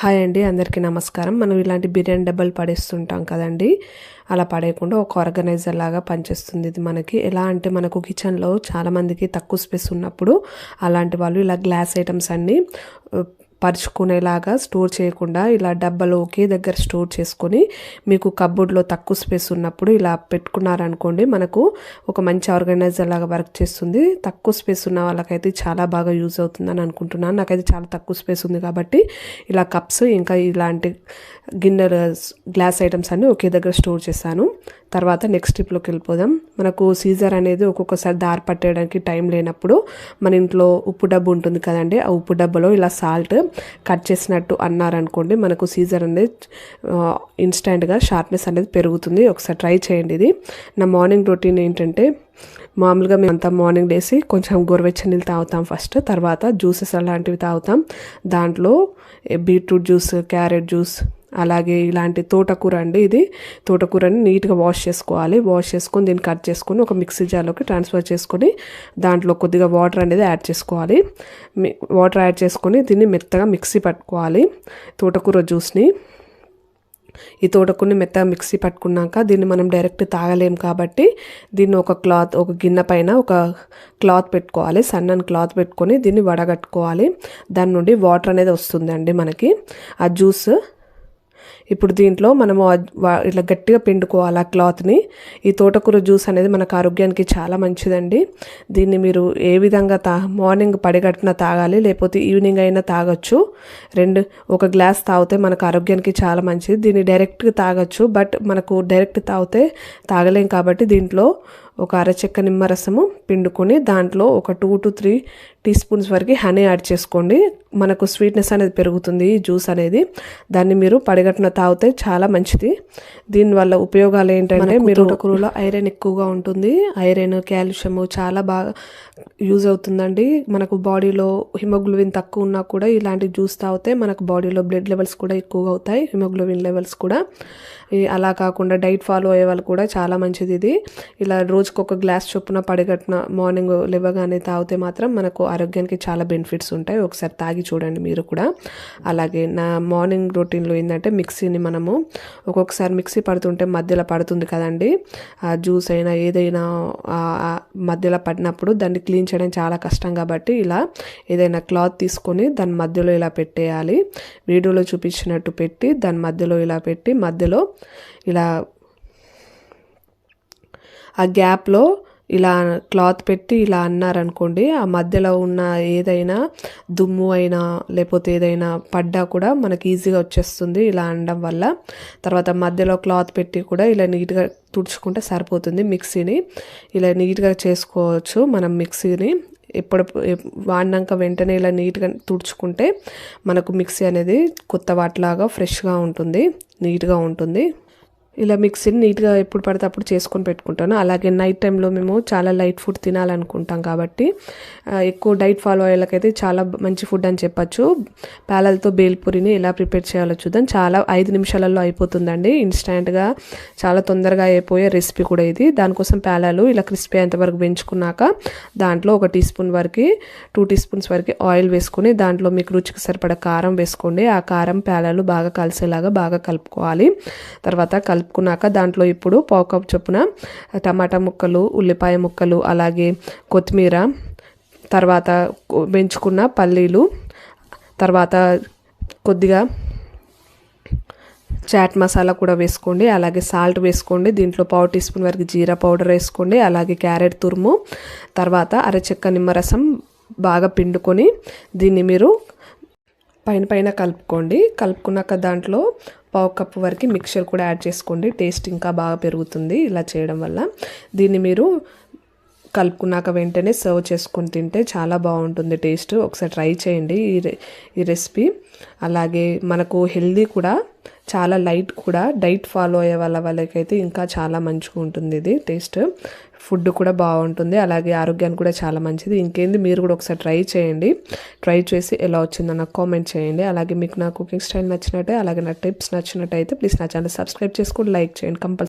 Hi అండి అందరికీ నమస్కారం. మనం ఇలాంటి బిర్యానీ డబ్బాలు పడేస్తుంటాం కదండి. అలా పడేయకుండా ఒక ఆర్గనైజర్ లాగా పనిచేస్తుంది ఇది మనకి. ఎలా అంటే మనకు కిచెన్లో చాలామందికి తక్కువ స్పేస్ ఉన్నప్పుడు అలాంటి వాళ్ళు ఇలా గ్లాస్ ఐటమ్స్ అన్నీ పరుచుకునేలాగా స్టోర్ చేయకుండా ఇలా డబ్బాలో ఒకే దగ్గర స్టోర్ చేసుకొని మీకు కబ్బోర్డ్లో తక్కువ స్పేస్ ఉన్నప్పుడు ఇలా పెట్టుకున్నారనుకోండి మనకు ఒక మంచి ఆర్గనైజర్ లాగా వర్క్ చేస్తుంది. తక్కువ స్పేస్ ఉన్న వాళ్ళకైతే చాలా బాగా యూజ్ అవుతుందని అనుకుంటున్నాను. నాకైతే చాలా తక్కువ స్పేస్ ఉంది కాబట్టి ఇలా కప్స్ ఇంకా ఇలాంటి గిన్నెలు గ్లాస్ ఐటమ్స్ అన్నీ ఒకే దగ్గర స్టోర్ చేశాను. తర్వాత నెక్స్ట్ స్టెప్లోకి వెళ్ళిపోదాం. మనకు సీజర్ అనేది ఒక్కొక్కసారి దారి పట్టేయడానికి టైం లేనప్పుడు మన ఇంట్లో ఉప్పు డబ్బు ఉంటుంది కదండి ఆ ఉప్పు డబ్బాలో ఇలా సాల్ట్ కట్ చేసినట్టు అన్నారనుకోండి మనకు సీజర్ అనేది ఇన్స్టెంట్గా షార్ప్నెస్ అనేది పెరుగుతుంది. ఒకసారి ట్రై చేయండి ఇది. నా మార్నింగ్ రొటీన్ ఏంటంటే మామూలుగా మేము అంతా మార్నింగ్ లేసి కొంచెం గోరువెచ్చని నీళ్ళు తాగుతాం ఫస్ట్ తర్వాత జ్యూసెస్ అలాంటివి తాగుతాం. దాంట్లో బీట్రూట్ జ్యూస్ క్యారెట్ జ్యూస్ అలాగే ఇలాంటి తోటకూర అండి ఇది. తోటకూరని నీట్గా వాష్ చేసుకోవాలి. వాష్ చేసుకొని దీన్ని కట్ చేసుకొని ఒక మిక్సీ జార్లోకి ట్రాన్స్ఫర్ చేసుకొని దాంట్లో కొద్దిగా వాటర్ అనేది యాడ్ చేసుకోవాలి. వాటర్ యాడ్ చేసుకొని దీన్ని మెత్తగా మిక్సీ పట్టుకోవాలి. తోటకూర జ్యూస్ని. ఈ తోటకూరని మెత్తగా మిక్సీ పట్టుకున్నాక దీన్ని మనం డైరెక్ట్ తాగలేం కాబట్టి దీన్ని ఒక క్లాత్ ఒక గిన్నె పైన ఒక క్లాత్ పెట్టుకోవాలి. సన్నని క్లాత్ పెట్టుకొని దీన్ని వడగట్టుకోవాలి. దాని నుండి వాటర్ అనేది వస్తుందండి మనకి. ఆ జ్యూస్ ఇప్పుడు దీంట్లో మనము ఇట్లా గట్టిగా పిండుకోవాలి ఆ క్లాత్ని. ఈ తోటకూర జ్యూస్ అనేది మనకు ఆరోగ్యానికి చాలా మంచిదండి. దీన్ని మీరు ఏ విధంగా తా మార్నింగ్ పడిగట్టిన తాగాలి లేకపోతే ఈవినింగ్ అయినా తాగొచ్చు. రెండు ఒక గ్లాస్ తాగితే మనకు ఆరోగ్యానికి చాలా మంచిది. దీన్ని డైరెక్ట్గా తాగొచ్చు బట్ మనకు డైరెక్ట్ తాగితే తాగలేం కాబట్టి దీంట్లో ఒక అరచెక్క నిమ్మరసము పిండుకొని దాంట్లో ఒక two to three teaspoons వరకు హనీ యాడ్ చేసుకోండి. మనకు స్వీట్నెస్ అనేది పెరుగుతుంది ఈ జ్యూస్ అనేది. దాన్ని మీరు పడిగట్టిన తాగితే చాలా మంచిది. దీనివల్ల ఉపయోగాలు ఏంటంటే మీరు కూరలో ఐరన్ ఎక్కువగా ఉంటుంది. ఐరన్ కాల్షియము చాలా బాగా యూజ్ అవుతుందండి. మనకు బాడీలో హిమోగ్లోబిన్ తక్కువ ఉన్నా కూడా ఇలాంటి జ్యూస్ తాగితే మనకు బాడీలో బ్లడ్ లెవెల్స్ కూడా ఎక్కువగా అవుతాయి హిమోగ్లోబిన్ లెవెల్స్ కూడా. అలా కాకుండా డైట్ ఫాలో అయ్యే వాళ్ళు కూడా చాలా మంచిది ఇది. ఇలా రోజుకి ఒక గ్లాస్ చొప్పున పడిగట్టిన మార్నింగ్ లేవగానే తాగితే మాత్రం మనకు ఆరోగ్యానికి చాలా బెనిఫిట్స్ ఉంటాయి. ఒకసారి తాగి చూడండి మీరు కూడా. అలాగే నా మార్నింగ్ రొటీన్లో ఏంటంటే మిక్సీని మనము ఒక్కొక్కసారి మిక్సీ పడుతుంటే మధ్యలో పడుతుంది కదండి. ఆ జ్యూస్ అయినా ఏదైనా మధ్యలో పడినప్పుడు దాన్ని క్లీన్ చేయడం చాలా కష్టం కాబట్టి ఇలా ఏదైనా క్లాత్ తీసుకొని దాని మధ్యలో ఇలా పెట్టేయాలి. వీడియోలో చూపించినట్టు పెట్టి దాని మధ్యలో ఇలా పెట్టి మధ్యలో ఇలా ఆ గ్యాప్లో ఇలా క్లాత్ పెట్టి ఇలా అన్నారనుకోండి ఆ మధ్యలో ఉన్న ఏదైనా దుమ్ము అయినా లేకపోతే ఏదైనా పడ్డా కూడా మనకి ఈజీగా వచ్చేస్తుంది ఇలా అనడం వల్ల. తర్వాత మధ్యలో క్లాత్ పెట్టి కూడా ఇలా నీట్గా తుడుచుకుంటే సరిపోతుంది మిక్సీని. ఇలా నీట్గా చేసుకోవచ్చు మనం మిక్సీని. ఎప్పుడు వాడినాక వెంటనే ఇలా నీట్గా తుడుచుకుంటే మనకు మిక్సీ అనేది కొత్త వాటిలాగా ఫ్రెష్గా ఉంటుంది నీట్గా ఉంటుంది. ఇలా మిక్సీని నీట్గా ఎప్పుడు పడితే అప్పుడు చేసుకొని పెట్టుకుంటాను. అలాగే నైట్ టైంలో మేము చాలా లైట్ ఫుడ్ తినాలనుకుంటాం కాబట్టి ఎక్కువ డైట్ ఫాలో అయ్యేలకైతే చాలా మంచి ఫుడ్ అని చెప్పచ్చు. పేలలతో బేల్పూరిని ఎలా ప్రిపేర్ చేయాలో చూద్దాం. చాలా ఐదు నిమిషాలలో అయిపోతుందండి. ఇన్స్టాంట్గా చాలా తొందరగా అయిపోయే రెసిపీ కూడా ఇది. దానికోసం పేలాలు ఇలా క్రిస్పీ అయ్యేంతవరకు పెంచుకున్నాక దాంట్లో ఒక టీ స్పూన్ వరకు టూ టీ స్పూన్స్ వరకు ఆయిల్ వేసుకొని దాంట్లో మీకు రుచికి సరిపడ కారం వేసుకోండి. ఆ కారం పేలాలు బాగా కలిసేలాగా బాగా కలుపుకోవాలి. తర్వాత కలుపు కలుపుకున్నాక దాంట్లో ఇప్పుడు పావు కప్ చొప్పున టమాటా ముక్కలు ఉల్లిపాయ ముక్కలు అలాగే కొత్తిమీర తర్వాత పెంచుకున్న పల్లీలు తర్వాత కొద్దిగా చాట్ మసాలా కూడా వేసుకోండి అలాగే సాల్ట్ వేసుకోండి దీంట్లో పావు టీ స్పూన్ వరకు జీరా పౌడర్ వేసుకోండి అలాగే క్యారెట్ తురుము తర్వాత అరచెక్క నిమ్మరసం బాగా పిండుకొని దీన్ని మీరు పైన పైన కలుపుకోండి. కలుపుకున్నాక దాంట్లో పావు కప్పు వరకు మిక్చర్ కూడా యాడ్ చేసుకోండి. టేస్ట్ ఇంకా బాగా పెరుగుతుంది ఇలా చేయడం వల్ల. దీన్ని మీరు కలుపుకున్నాక వెంటనే సర్వ్ చేసుకొని తింటే చాలా బాగుంటుంది టేస్ట్. ఒకసారి ట్రై చేయండి ఈ ఈ రెసిపీ. అలాగే మనకు హెల్దీ కూడా చాలా లైట్ కూడా. డైట్ ఫాలో అయ్యే వాళ్ళ వాళ్ళకైతే ఇంకా చాలా మంచిగా ఉంటుంది ఇది టేస్ట్. ఫుడ్ కూడా బాగుంటుంది. అలాగే ఆరోగ్యానికి కూడా చాలా మంచిది. ఇంకేంది మీరు కూడా ఒకసారి ట్రై చేయండి. ట్రై చేసి ఎలా వచ్చిందో నాకు కామెంట్ చేయండి. అలాగే మీకు నా కుకింగ్ స్టైల్ నచ్చినట్టే అలాగే నా టిప్స్ నచ్చినట్టయితే ప్లీజ్ నా ఛానల్ సబ్స్క్రైబ్ చేసుకోండి లైక్ చేయండి. కంపల్సరీ